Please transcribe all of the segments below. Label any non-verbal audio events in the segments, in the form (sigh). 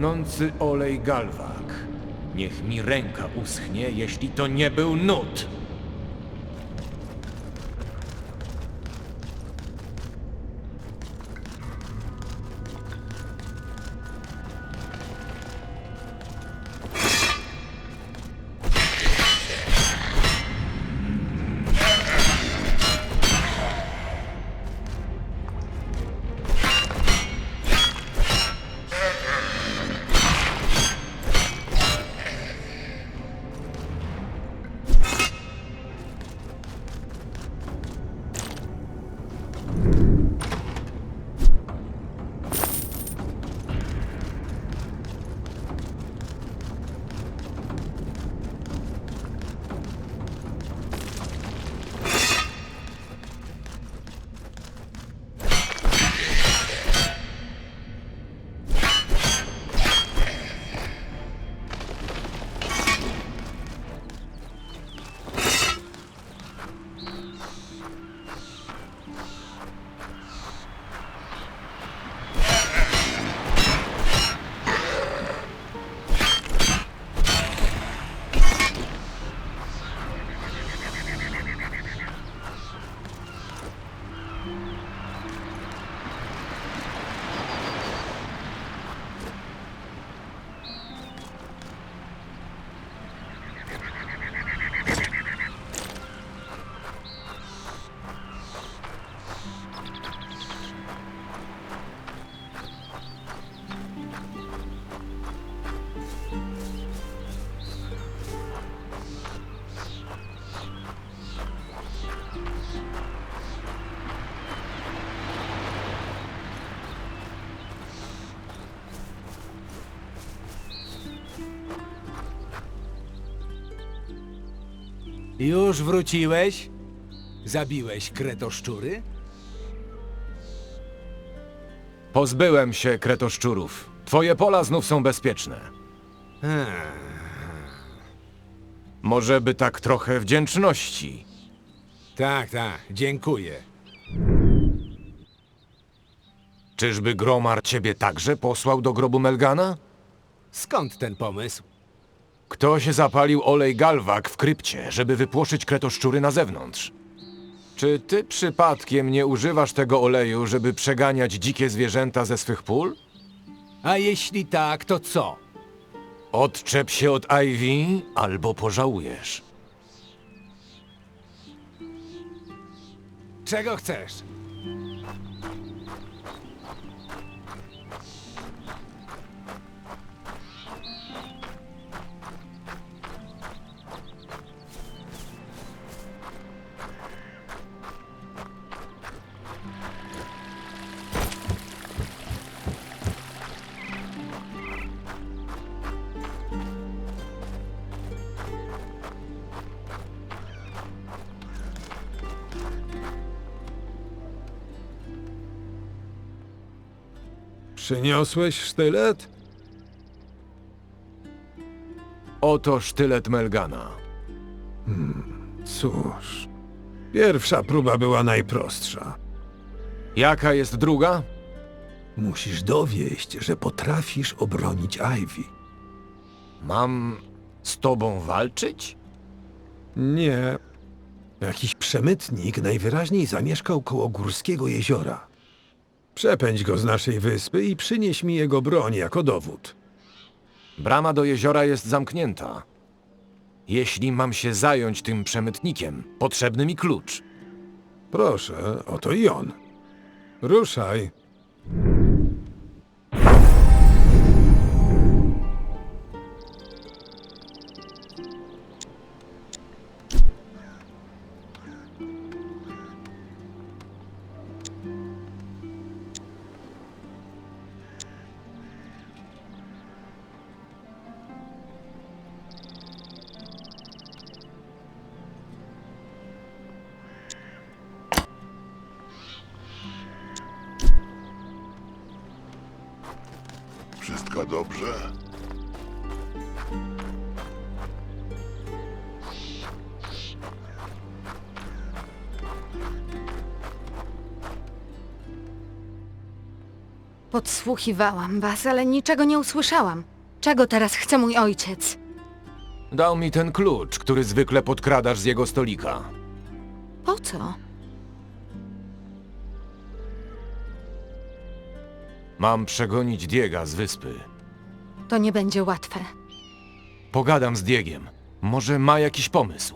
Płonący olej galwak. Niech mi ręka uschnie, jeśli to nie był nut. Już wróciłeś? Zabiłeś kretoszczury? Pozbyłem się kretoszczurów. Twoje pola znów są bezpieczne. Może by tak trochę wdzięczności. Tak, tak, dziękuję. Czyżby Gromar ciebie także posłał do grobu Melgana? Skąd ten pomysł? Ktoś zapalił olej galwak w krypcie, żeby wypłoszyć kretoszczury na zewnątrz. Czy ty przypadkiem nie używasz tego oleju, żeby przeganiać dzikie zwierzęta ze swych pól? A jeśli tak, to co? Odczep się od Ivy, albo pożałujesz. Czego chcesz? Przyniosłeś sztylet? Oto sztylet Melgana. Cóż, pierwsza próba była najprostsza. Jaka jest druga? Musisz dowieść, że potrafisz obronić Ivy. Mam z tobą walczyć? Nie. Jakiś przemytnik najwyraźniej zamieszkał koło górskiego jeziora. Przepędź go z naszej wyspy i przynieś mi jego broń jako dowód. Brama do jeziora jest zamknięta. Jeśli mam się zająć tym przemytnikiem, potrzebny mi klucz. Proszę, oto i on. Ruszaj. Wszystko dobrze? Podsłuchiwałam was, ale niczego nie usłyszałam. Czego teraz chce mój ojciec? Dał mi ten klucz, który zwykle podkradasz z jego stolika. Po co? Mam przegonić Diega z wyspy. To nie będzie łatwe. Pogadam z Diegiem. Może ma jakiś pomysł.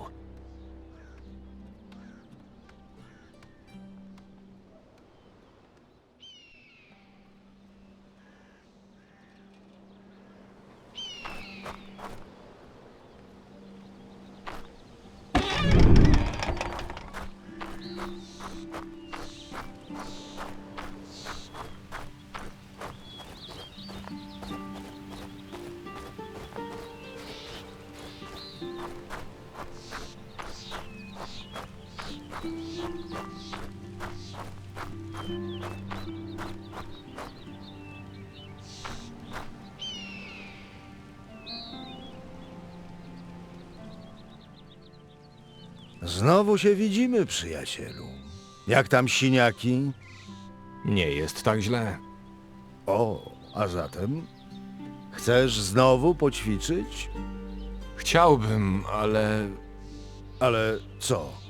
Znowu się widzimy, przyjacielu. Jak tam siniaki? Nie jest tak źle. O, a zatem? Chcesz znowu poćwiczyć? Chciałbym, ale Ale co?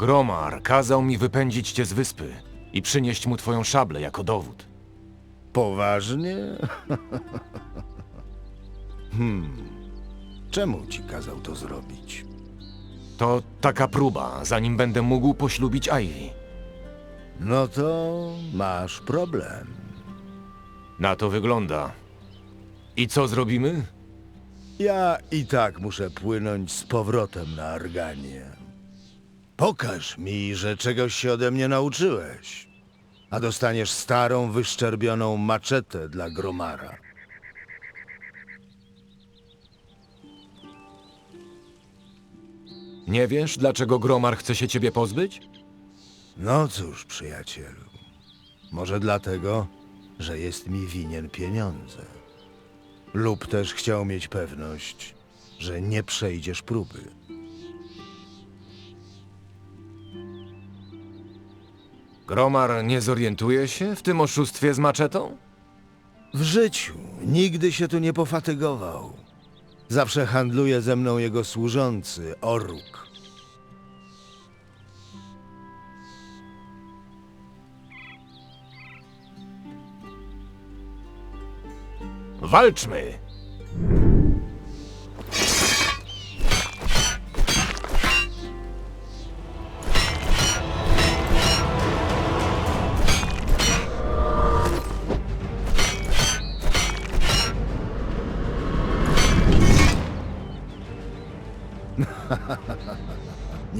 Gromar kazał mi wypędzić cię z wyspy i przynieść mu twoją szablę jako dowód. Poważnie? (laughs) hmm. Czemu ci kazał to zrobić? To taka próba, zanim będę mógł poślubić Ivy. No to masz problem. Na to wygląda. I co zrobimy? Ja i tak muszę płynąć z powrotem na Arganię. Pokaż mi, że czegoś się ode mnie nauczyłeś. A dostaniesz starą, wyszczerbioną maczetę dla Gromara. Nie wiesz, dlaczego Gromar chce się ciebie pozbyć? No cóż, przyjacielu. Może dlatego, że jest mi winien pieniądze. Lub też chciał mieć pewność, że nie przejdziesz próby. Gromar nie zorientuje się w tym oszustwie z maczetą? W życiu nigdy się tu nie pofatygował. Zawsze handluje ze mną jego służący, Oruk. Walczmy!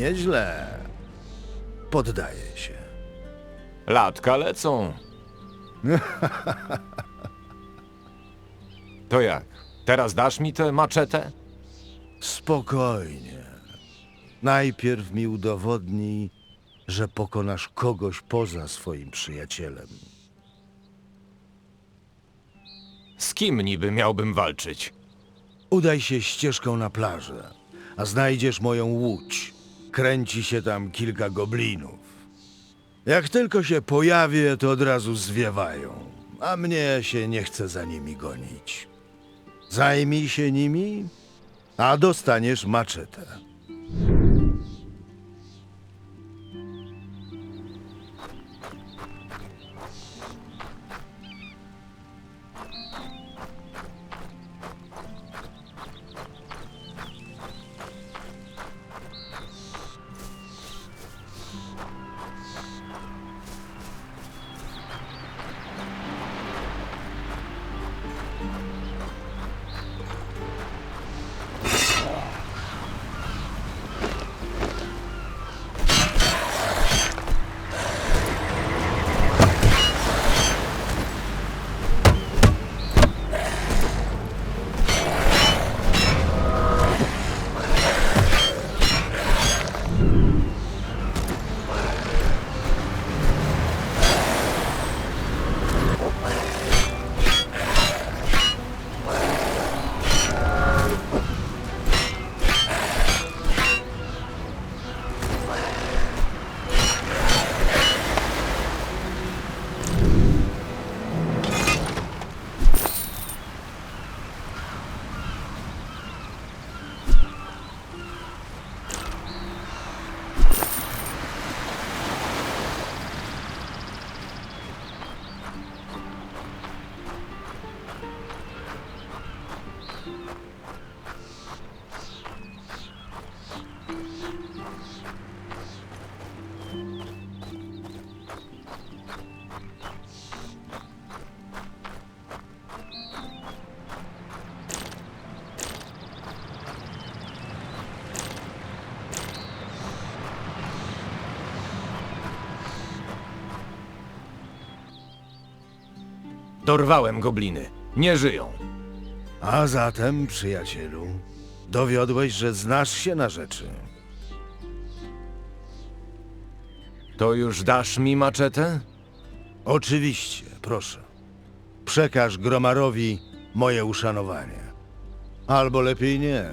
Nieźle. Poddaję się. Latka lecą. To jak? Teraz dasz mi tę maczetę? Spokojnie. Najpierw mi udowodnij, że pokonasz kogoś poza swoim przyjacielem. Z kim niby miałbym walczyć? Udaj się ścieżką na plażę, a znajdziesz moją łódź. Kręci się tam kilka goblinów. Jak tylko się pojawię, to od razu zwiewają, a mnie się nie chce za nimi gonić. Zajmij się nimi, a dostaniesz maczetę. Dorwałem gobliny. Nie żyją. A zatem, przyjacielu, dowiodłeś, że znasz się na rzeczy. To już dasz mi maczetę? Oczywiście, proszę. Przekaż Gromarowi moje uszanowanie. Albo lepiej nie.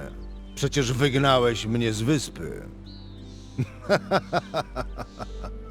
Przecież wygnałeś mnie z wyspy. (laughs)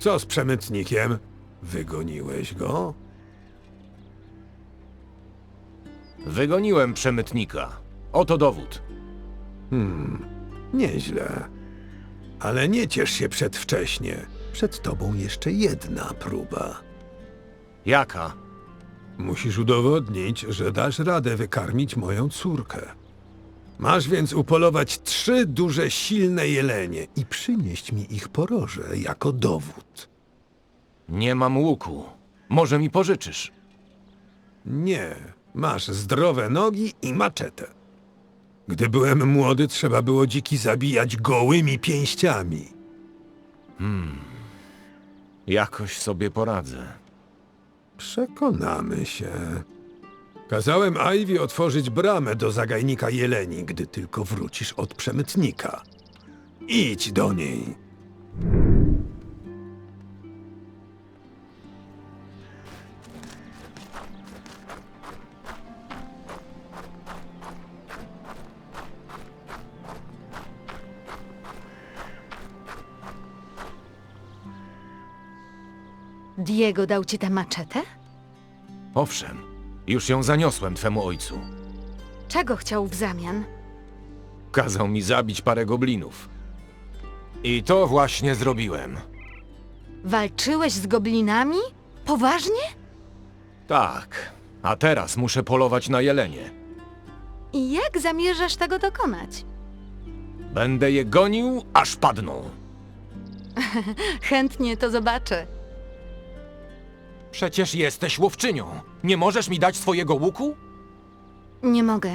Co z przemytnikiem? Wygoniłeś go? Wygoniłem przemytnika. Oto dowód. Nieźle. Ale nie ciesz się przedwcześnie. Przed tobą jeszcze jedna próba. Jaka? Musisz udowodnić, że dasz radę wykarmić moją córkę. Masz więc upolować trzy duże, silne jelenie i przynieść mi ich poroże jako dowód. Nie mam łuku. Może mi pożyczysz? Nie, masz zdrowe nogi i maczetę. Gdy byłem młody, trzeba było dziki zabijać gołymi pięściami. Jakoś sobie poradzę. Przekonamy się. Kazałem Ivy otworzyć bramę do zagajnika jeleni, gdy tylko wrócisz od przemytnika. Idź do niej. Diego dał ci tę maczetę? Owszem, już ją zaniosłem twemu ojcu. Czego chciał w zamian? Kazał mi zabić parę goblinów. I to właśnie zrobiłem. Walczyłeś z goblinami? Poważnie? Tak, a teraz muszę polować na jelenie. I jak zamierzasz tego dokonać? Będę je gonił, aż padną. (laughs) Chętnie to zobaczę. Przecież jesteś łowczynią. Nie możesz mi dać swojego łuku? Nie mogę.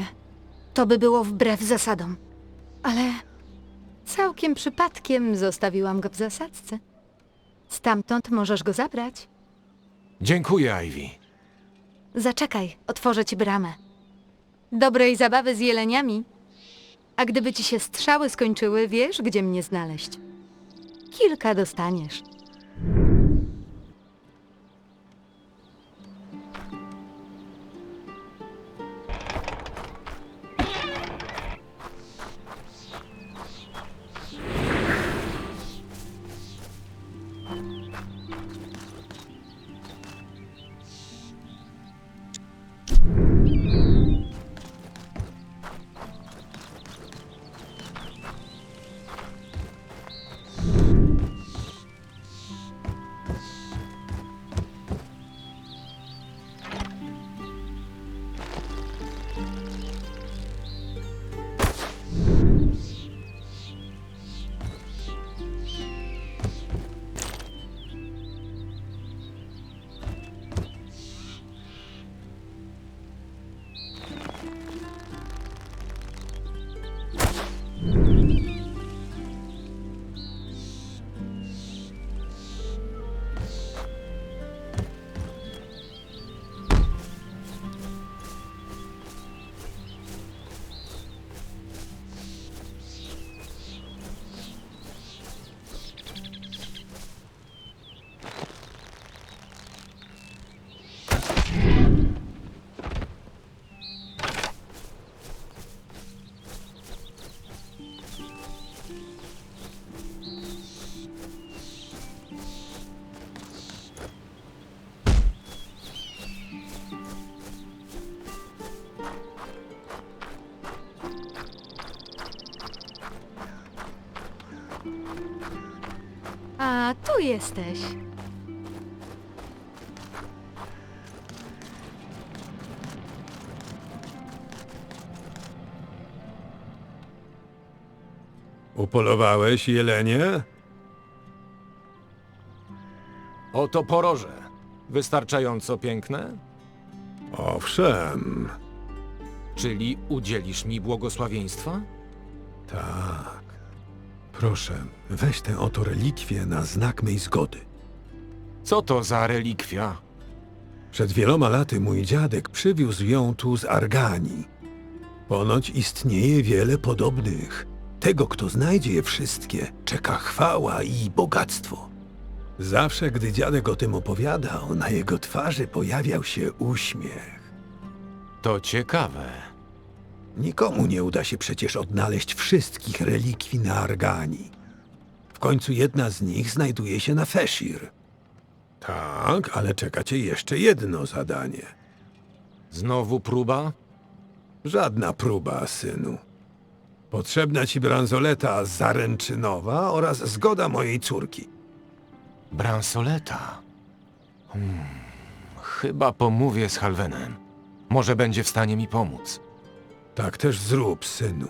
To by było wbrew zasadom. Ale całkiem przypadkiem zostawiłam go w zasadzce. Stamtąd możesz go zabrać. Dziękuję, Ivy. Zaczekaj, otworzę ci bramę. Dobrej zabawy z jeleniami. A gdyby ci się strzały skończyły, wiesz, gdzie mnie znaleźć. Kilka dostaniesz. Jesteś. Upolowałeś jelenie? Oto poroże. Wystarczająco piękne? Owszem, Czyli udzielisz mi błogosławieństwa? tak. Proszę, weź tę oto relikwię na znak mej zgody. Co to za relikwia? Przed wieloma laty mój dziadek przywiózł ją tu z Arganii. Ponoć istnieje wiele podobnych. Tego, kto znajdzie je wszystkie, czeka chwała i bogactwo. Zawsze, gdy dziadek o tym opowiadał, na jego twarzy pojawiał się uśmiech. To ciekawe. Nikomu nie uda się przecież odnaleźć wszystkich relikwii na Arganii. W końcu jedna z nich znajduje się na Feshir. Tak, ale czeka cię jeszcze jedno zadanie. Znowu próba? Żadna próba, synu. Potrzebna ci bransoleta zaręczynowa oraz zgoda mojej córki. Bransoleta. Hmm. Chyba pomówię z Halvenem. Może będzie w stanie mi pomóc. Tak też zrób, synu.